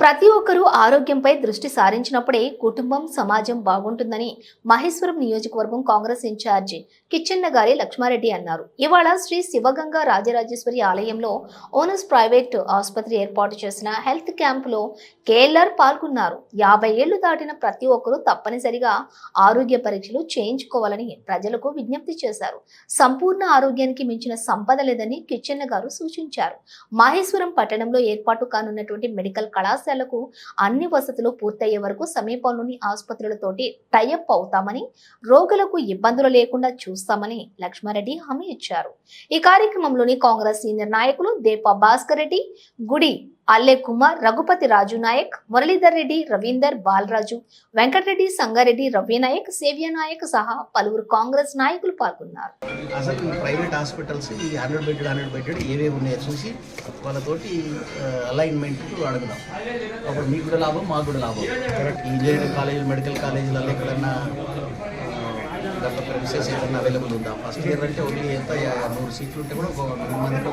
ప్రతి ఒక్కరూ ఆరోగ్యంపై దృష్టి సారించినప్పుడే కుటుంబం సమాజం బాగుంటుందని మహేశ్వరం నియోజకవర్గం కాంగ్రెస్ ఇన్ఛార్జి కిచ్చెన్న గారి లక్ష్మారెడ్డి అన్నారు. ఇవాళ శ్రీ శివగంగా రాజరాజేశ్వరి ఆలయంలో ఓనర్స్ ప్రైవేట్ ఆసుపత్రి ఏర్పాటు చేసిన హెల్త్ క్యాంపులో కేఎల్ఆర్ పాల్గొన్నారు. యాభై ఏళ్ళు దాటిన ప్రతి ఒక్కరూ తప్పనిసరిగా ఆరోగ్య పరీక్షలు చేయించుకోవాలని ప్రజలకు విజ్ఞప్తి చేశారు. సంపూర్ణ ఆరోగ్యానికి మించిన సంపద లేదని కిచ్చెన్న గారు సూచించారు. మహేశ్వరం పట్టణంలో ఏర్పాటు కానున్నటువంటి మెడికల్ పాఠశాలకు అన్ని వసతులు పూర్తయ్యే వరకు సమీపంలోని ఆసుపత్రులతోటి టైఅప్ అవుతామని రోగులకు ఇబ్బందులు లేకుండా చూస్తామని లక్ష్మారెడ్డి హామీ ఇచ్చారు. ఈ కార్యక్రమంలోని కాంగ్రెస్ సీనియర్ నాయకులు దేప భాస్కర్ రెడ్డి గుడి అల్లె కుమార్ రఘుపతి రాజు నాయక్ మురళీధర్ రెడ్డి రవీందర్ బాలరాజు వెంకటరెడ్డి సంగారెడ్డి రవ్యనాయక్ సేవ్య నాయక్ సహా పలువురు కాంగ్రెస్ నాయకులు పాల్గొన్నారు అసలు ప్రైవేట్ హాస్పిటల్స్ ఈ హండ్రెడ్ బెడ్డెడ్ హండ్రెడ్ బెడ్డెడ్ ఏవేవి ఉన్నాయో చూసి వాళ్ళతోటి అలైన్మెంట్ అడుగుదాం అప్పుడు మీకు కూడా లాభం మాకు కూడా లాభం ఈ ఇంజనీరింగ్ కాలేజ్ మెడికల్ కాలేజీలలో ఎక్కడన్నా గత ప్రెమిసెస్ ఏదైనా అవైలబుల్ ఉందా ఫస్ట్ ఇయర్ అంటే ఓన్లీ ఎంత నూరు సీట్లు ఉంటే కూడా ఒక మందికి